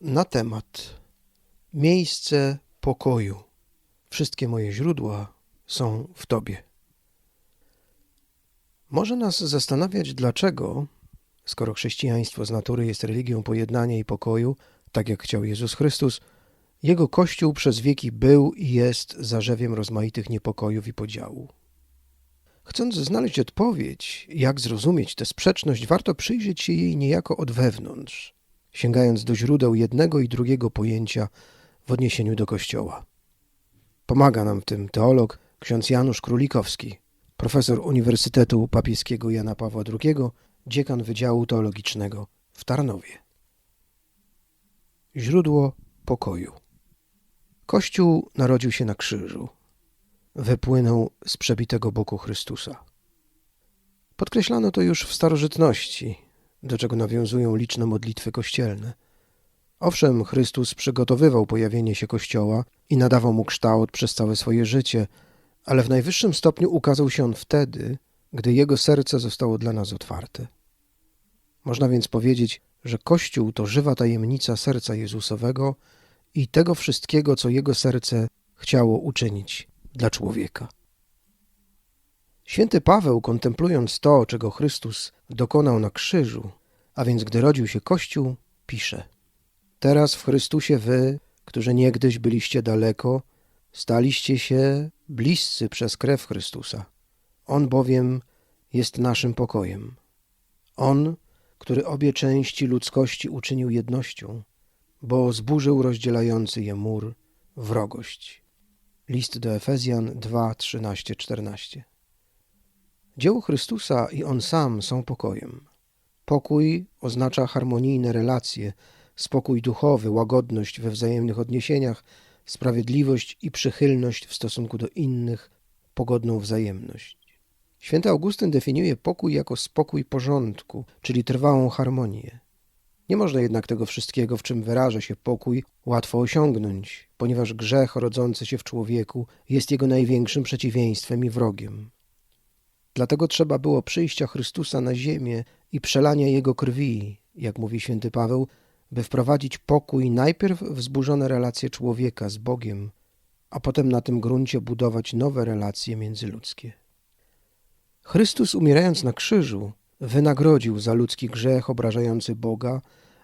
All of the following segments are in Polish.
na temat Miejsce pokoju. Wszystkie moje źródła są w Tobie. Może nas zastanawiać, dlaczego, skoro chrześcijaństwo z natury jest religią pojednania i pokoju, tak jak chciał Jezus Chrystus, jego Kościół przez wieki był i jest zarzewiem rozmaitych niepokojów i podziału. Chcąc znaleźć odpowiedź, jak zrozumieć tę sprzeczność, warto przyjrzeć się jej niejako od wewnątrz, sięgając do źródeł jednego i drugiego pojęcia w odniesieniu do Kościoła. Pomaga nam w tym teolog ksiądz Janusz Królikowski, profesor Uniwersytetu Papieskiego Jana Pawła II, dziekan Wydziału Teologicznego w Tarnowie. Źródło pokoju. Kościół narodził się na krzyżu. Wypłynął z przebitego boku Chrystusa. Podkreślano to już w starożytności, do czego nawiązują liczne modlitwy kościelne – Owszem, Chrystus przygotowywał pojawienie się Kościoła i nadawał mu kształt przez całe swoje życie, ale w najwyższym stopniu ukazał się on wtedy, gdy jego serce zostało dla nas otwarte. Można więc powiedzieć, że Kościół to żywa tajemnica serca Jezusowego i tego wszystkiego, co jego serce chciało uczynić dla człowieka. Święty Paweł, kontemplując to, czego Chrystus dokonał na krzyżu, a więc gdy rodził się Kościół, pisze – Teraz w Chrystusie wy, którzy niegdyś byliście daleko, staliście się bliscy przez krew Chrystusa. On bowiem jest naszym pokojem. On, który obie części ludzkości uczynił jednością, bo zburzył rozdzielający je mur, wrogość. List do Efezjan 2, 13, 14. Dzieło Chrystusa i On sam są pokojem. Pokój oznacza harmonijne relacje, spokój duchowy, łagodność we wzajemnych odniesieniach, sprawiedliwość i przychylność w stosunku do innych, pogodną wzajemność. Święty Augustyn definiuje pokój jako spokój porządku, czyli trwałą harmonię. Nie można jednak tego wszystkiego, w czym wyraża się pokój, łatwo osiągnąć, ponieważ grzech rodzący się w człowieku jest jego największym przeciwieństwem i wrogiem. Dlatego trzeba było przyjścia Chrystusa na ziemię i przelania Jego krwi, jak mówi święty Paweł, by wprowadzić pokój najpierw w zburzone relacje człowieka z Bogiem, a potem na tym gruncie budować nowe relacje międzyludzkie. Chrystus, umierając na krzyżu, wynagrodził za ludzki grzech obrażający Boga,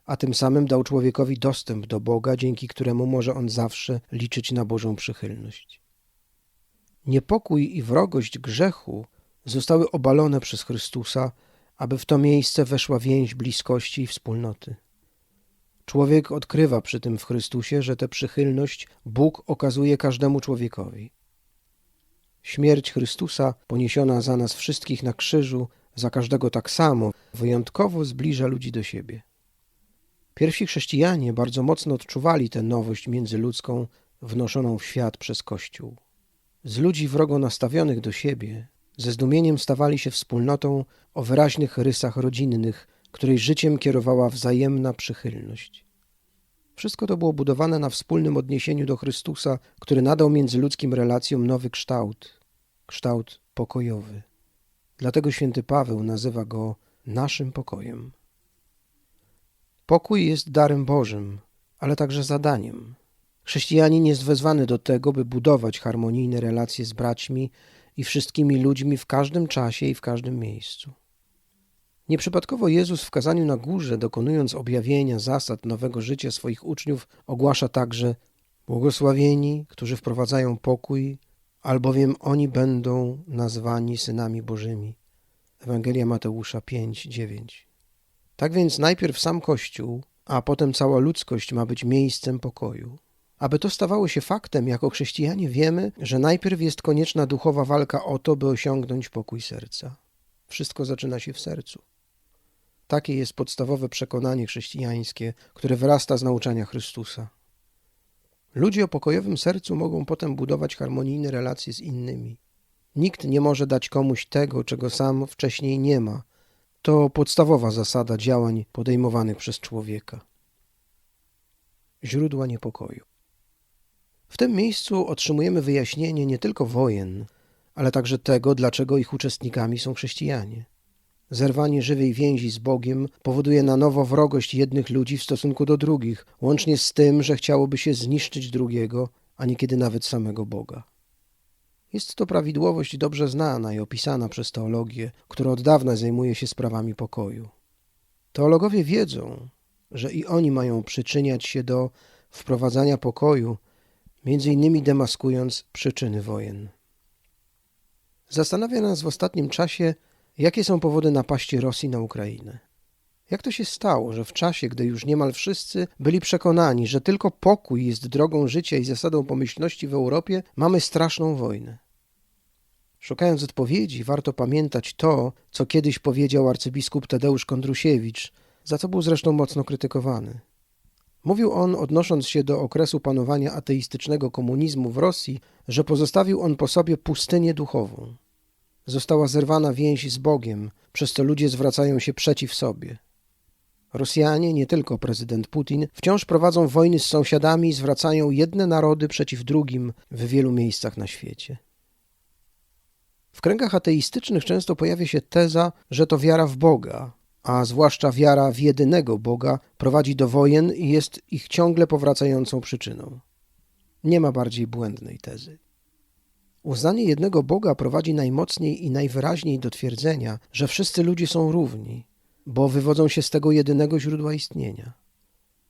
a tym samym dał człowiekowi dostęp do Boga, dzięki któremu może on zawsze liczyć na Bożą przychylność. Niepokój i wrogość grzechu zostały obalone przez Chrystusa, aby w to miejsce weszła więź bliskości i wspólnoty. Człowiek odkrywa przy tym w Chrystusie, że tę przychylność Bóg okazuje każdemu człowiekowi. Śmierć Chrystusa, poniesiona za nas wszystkich na krzyżu, za każdego tak samo, wyjątkowo zbliża ludzi do siebie. Pierwsi chrześcijanie bardzo mocno odczuwali tę nowość międzyludzką wnoszoną w świat przez Kościół. Z ludzi wrogo nastawionych do siebie, ze zdumieniem stawali się wspólnotą o wyraźnych rysach rodzinnych, której życiem kierowała wzajemna przychylność. Wszystko to było budowane na wspólnym odniesieniu do Chrystusa, który nadał międzyludzkim relacjom nowy kształt kształt pokojowy. Dlatego święty Paweł nazywa go naszym pokojem. Pokój jest darem Bożym, ale także zadaniem. Chrześcijanin jest wezwany do tego, by budować harmonijne relacje z braćmi i wszystkimi ludźmi w każdym czasie i w każdym miejscu. Nieprzypadkowo Jezus w kazaniu na górze, dokonując objawienia zasad nowego życia swoich uczniów, ogłasza także Błogosławieni, którzy wprowadzają pokój, albowiem oni będą nazwani synami Bożymi. Ewangelia Mateusza 5:9. Tak więc najpierw sam Kościół, a potem cała ludzkość ma być miejscem pokoju. Aby to stawało się faktem, jako chrześcijanie wiemy, że najpierw jest konieczna duchowa walka o to, by osiągnąć pokój serca. Wszystko zaczyna się w sercu. Takie jest podstawowe przekonanie chrześcijańskie, które wyrasta z nauczania Chrystusa. Ludzie o pokojowym sercu mogą potem budować harmonijne relacje z innymi. Nikt nie może dać komuś tego, czego sam wcześniej nie ma. To podstawowa zasada działań podejmowanych przez człowieka. Źródła niepokoju. W tym miejscu otrzymujemy wyjaśnienie nie tylko wojen, ale także tego, dlaczego ich uczestnikami są chrześcijanie. Zerwanie żywej więzi z Bogiem powoduje na nowo wrogość jednych ludzi w stosunku do drugich, łącznie z tym, że chciałoby się zniszczyć drugiego, a niekiedy nawet samego Boga. Jest to prawidłowość dobrze znana i opisana przez teologię, która od dawna zajmuje się sprawami pokoju. Teologowie wiedzą, że i oni mają przyczyniać się do wprowadzania pokoju, między innymi demaskując przyczyny wojen. Zastanawia nas w ostatnim czasie, jakie są powody napaści Rosji na Ukrainę. Jak to się stało, że w czasie, gdy już niemal wszyscy byli przekonani, że tylko pokój jest drogą życia i zasadą pomyślności w Europie, mamy straszną wojnę? Szukając odpowiedzi, warto pamiętać to, co kiedyś powiedział arcybiskup Tadeusz Kondrusiewicz, za co był zresztą mocno krytykowany. Mówił on, odnosząc się do okresu panowania ateistycznego komunizmu w Rosji, że pozostawił on po sobie pustynię duchową. Została zerwana więź z Bogiem, przez co ludzie zwracają się przeciw sobie. Rosjanie, nie tylko prezydent Putin, wciąż prowadzą wojny z sąsiadami i zwracają jedne narody przeciw drugim w wielu miejscach na świecie. W kręgach ateistycznych często pojawia się teza, że to wiara w Boga, a zwłaszcza wiara w jedynego Boga, prowadzi do wojen i jest ich ciągle powracającą przyczyną. Nie ma bardziej błędnej tezy. Uznanie jednego Boga prowadzi najmocniej i najwyraźniej do twierdzenia, że wszyscy ludzie są równi, bo wywodzą się z tego jedynego źródła istnienia.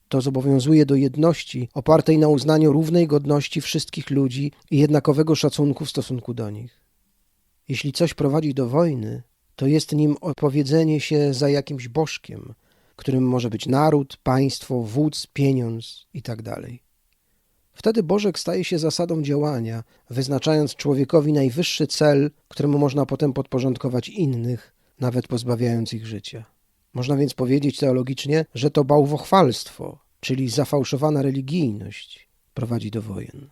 To zobowiązuje do jedności opartej na uznaniu równej godności wszystkich ludzi i jednakowego szacunku w stosunku do nich. Jeśli coś prowadzi do wojny, to jest nim opowiedzenie się za jakimś bożkiem, którym może być naród, państwo, wódz, pieniądz itd. Wtedy Bożek staje się zasadą działania, wyznaczając człowiekowi najwyższy cel, któremu można potem podporządkować innych, nawet pozbawiając ich życia. Można więc powiedzieć teologicznie, że to bałwochwalstwo, czyli zafałszowana religijność, prowadzi do wojen.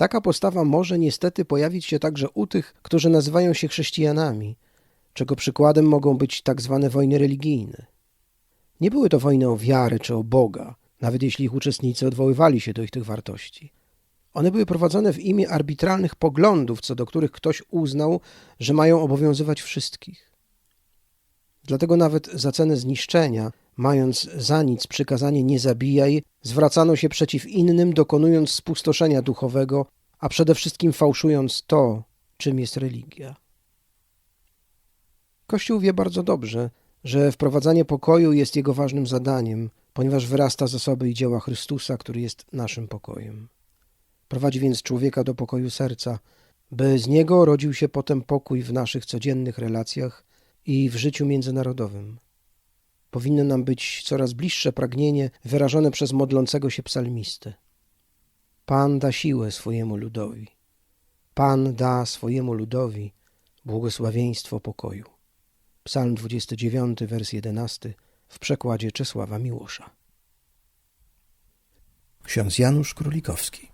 Taka postawa może niestety pojawić się także u tych, którzy nazywają się chrześcijanami, czego przykładem mogą być tak zwane wojny religijne. Nie były to wojny o wiarę czy o Boga, nawet jeśli ich uczestnicy odwoływali się do ich tych wartości. One były prowadzone w imię arbitralnych poglądów, co do których ktoś uznał, że mają obowiązywać wszystkich. Dlatego nawet za cenę zniszczenia, mając za nic przykazanie nie zabijaj, zwracano się przeciw innym, dokonując spustoszenia duchowego, a przede wszystkim fałszując to, czym jest religia. Kościół wie bardzo dobrze, że wprowadzanie pokoju jest jego ważnym zadaniem, ponieważ wyrasta z osoby i dzieła Chrystusa, który jest naszym pokojem. Prowadzi więc człowieka do pokoju serca, by z niego rodził się potem pokój w naszych codziennych relacjach i w życiu międzynarodowym. Powinno nam być coraz bliższe pragnienie wyrażone przez modlącego się psalmistę. Pan da siłę swojemu ludowi. Pan da swojemu ludowi błogosławieństwo pokoju. Psalm 29, wers 11 w przekładzie Czesława Miłosza. Ksiądz Janusz Królikowski